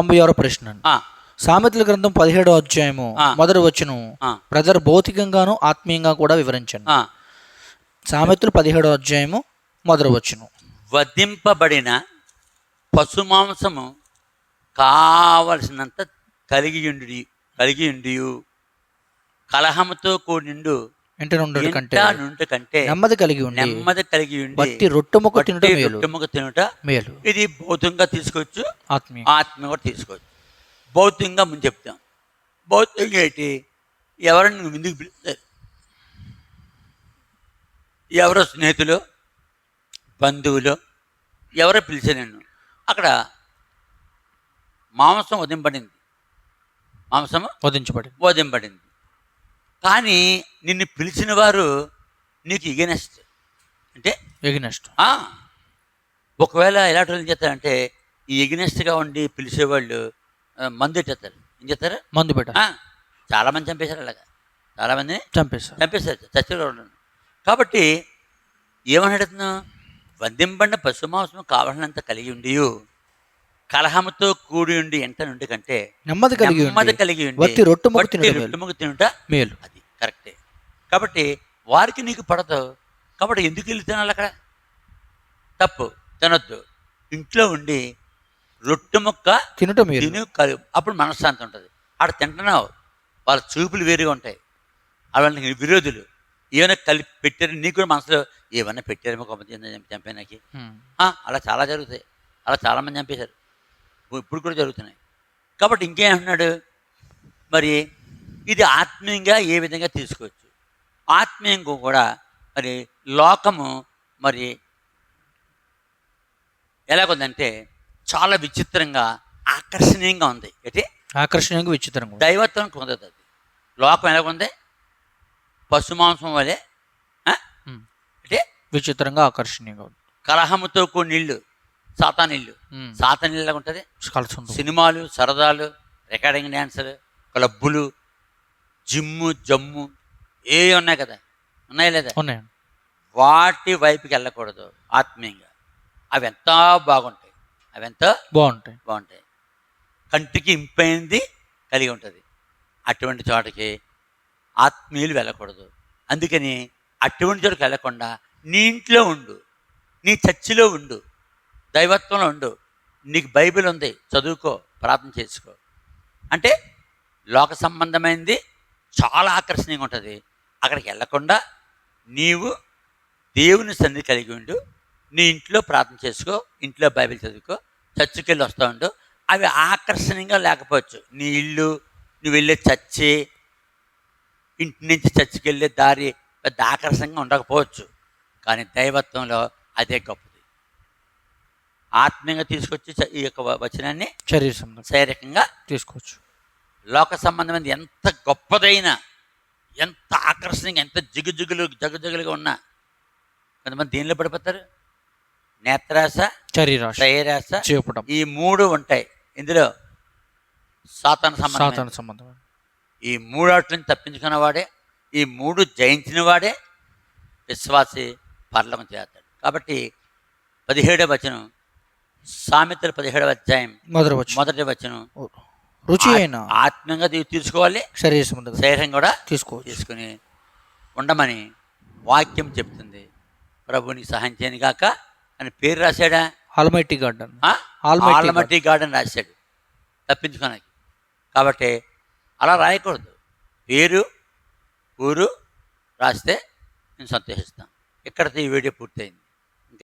తొంభై ఆరో ప్రశ్న సామెతల గ్రంథం పదిహేడో అధ్యాయము. మొదటి వచ్చును. బ్రదర్ భౌతికంగాను ఆత్మీయంగా కూడా వివరించండి. సామెతలు పదిహేడో అధ్యాయము మొదటి వచ్చును వధింపబడిన పశుమాంసము కావలసినంత కలిగి ఉండి కలిగి ఉండి కలహముతో కూడిండు ఇంటి నుండి కంటే నుండి కంటే నెమ్మది కలిగి ఉండి నెమ్మది కలిగి ఉండి బట్టి రొట్టెముక్క తినుట మేలు. రొట్టెముక్క తినుట మేలు. ఇది భౌతికంగా తీసుకోవచ్చు. ఆత్మీయ. ఆత్మ కూడా తీసుకోవచ్చు. భౌతికంగా ముందు చెప్తాం. భౌతికంగా ఏంటి? ఎవరిని నువ్వు ముందుకు పిలుస్తారు? ఎవరో స్నేహితులు? బంధువులు? ఎవరో పిలిచారు నిన్ను? అక్కడ మాంసం వదింపడింది మాంసము వధించబడి వదింపడింది కానీ నిన్ను పిలిచిన వారు నీకు ఇగనెస్ట్ అంటే ఎగినెస్ట్. ఒకవేళ ఎలాంటి ఏం చేస్తారంటే ఈ ఎగ్నెస్ట్గా ఉండి పిలిచేవాళ్ళు మందు ఎట్టేస్తారు ఏం చేస్తారు? మందు పెట్ట చాలామంది చంపేశారు అలాగా. చాలామందిని చంపేశారు. చంపేశారు. చచ్చేవాళ్ళు కాబట్టి ఏమని అడుగుతున్నావు వందింపడిన పశుమాంసం కావాలన్నంత కలిగి ఉండి కలహముతో కూడి ఉండి ఎంట నుండి కంటే నెమ్మది కలిగి నెమ్మది ఉండి కలిగి ఉండి వట్టి రొట్టెముక్క వట్టి తినుట మేలు. అది కరెక్టే. కాబట్టి వారికి నీకు పడదు. కాబట్టి ఎందుకు వెళ్ళి తినాలి అక్కడ? తప్పు తినొద్దు. ఇంట్లో ఉండి రొట్టె ముక్క తినుట తిని అప్పుడు మనశ్శాంతి ఉంటుంది. ఆడ తింటున్నావు వాళ్ళ చూపులు వేరుగా ఉంటాయి. వాళ్ళకి విరోధులు. ఏమైనా కలిపి పెట్టారు నీకు కూడా మనసులో ఏమన్నా పెట్టారేమో కొంత చంపేనాకి అలా చాలా జరుగుతాయి. అలా చాలామంది చంపేశారు. ఇప్పుడు కూడా జరుగుతున్నాయి. కాబట్టి ఇంకేమంటున్నాడు? మరి ఇది ఆత్మీయంగా ఏ విధంగా తీసుకోవచ్చు? ఆత్మీయంగా కూడా మరి లోకము మరి ఎలాగుందంటే చాలా విచిత్రంగా ఆకర్షణీయంగా ఉంది. ఏంటి? ఆకర్షణీయంగా విచిత్రంగా. దైవత్వం కుదరదు అది. లోకం ఎలాగుంది? పశుమాంసం వలె. అంటే విచిత్రంగా ఆకర్షణీయంగా ఉంది. కలహముతో కూడిన ఇల్లు సాతానిల్లు. హ్మ్. సాతానిల్లు ఉంటుంది. సినిమాలు సరదాలు రికార్డింగ్ డ్యాన్సులు క్లబ్బులు జిమ్ము జమ్ము ఏ ఉన్నాయి కదా? ఉన్నాయి లేదా? ఉన్నాయండి. వాటి వైపుకి వెళ్ళకూడదు ఆత్మీయంగా. అవి ఎంత బాగుంటాయి. అవి ఎంత బాగుంటాయి. బాగుంటాయి. కంటికి ఇంపైంది కలిగి ఉంటుంది. అటువంటి చోటకి ఆత్మీయులు వెళ్ళకూడదు. అందుకని అటువంటి చోటుకి వెళ్ళకుండా నీ ఇంట్లో ఉండు. నీ చర్చిలో ఉండు. దైవత్వంలో ఉండు. నీకు బైబిల్ ఉంది చదువుకో ప్రార్థన చేసుకో. అంటే లోక సంబంధమైనది చాలా ఆకర్షణీయంగా ఉంటుంది. అక్కడికి వెళ్ళకుండా నీవు దేవుని సన్నిధి కలిగి ఉండు. నీ ఇంట్లో ప్రార్థన చేసుకో ఇంట్లో బైబిల్ చదువుకో చర్చికి వెళ్ళి వస్తూ ఉండు. అవి ఆకర్షణీయంగా లేకపోవచ్చు. నీ ఇల్లు నువ్వు వెళ్ళే చర్చి ఇంటి నుంచి చర్చికి వెళ్ళే దారి పెద్ద ఆకర్షణంగా ఉండకపోవచ్చు. కానీ దైవత్వంలో అదే గొప్ప ఆత్మీయంగా తీసుకొచ్చి ఈ యొక్క వచనాన్ని శరీర సంబంధం శారీరకంగా తీసుకోవచ్చు. లోక సంబంధమైనది ఎంత గొప్పదైనా ఎంత ఆకర్షణీయంగా ఎంత జిగుజిగులు జగజగులుగా ఉన్నా కొంతమంది దీనిలో పడిపోతారు? నేత్రాశ శరీరాశ శ్రేయరాశ చేపడం ఈ మూడు ఉంటాయి. ఇందులో సాతాన సంబంధం సంబంధం ఈ మూడాట్లని తప్పించుకున్న వాడే ఈ మూడు జయించిన వాడే విశ్వాసి పర్లం చేస్తాడు. కాబట్టి పదిహేడవ వచనం సామెతలు పదిహేడవ అధ్యాయం మొదటి వచ్చి మొదటి వచనం. రుచి అయిన ఆత్మీయంగా తీసుకోవాలి శరీర శరీరం కూడా తీసుకోవచ్చు. తీసుకుని ఉండమని వాక్యం చెప్తుంది. ప్రభుని సహాయం చేయని గాక అని పేరు రాశాడా? ఆల్మైటీ గార్డెన్ ఆల్మట్టి గార్డెన్ రాశాడు. తప్పించుకోనకి. కాబట్టి అలా రాయకూడదు. పేరు ఊరు రాస్తే నేను సంతోషిస్తాను. ఇక్కడితో ఈ వీడియో పూర్తయింది.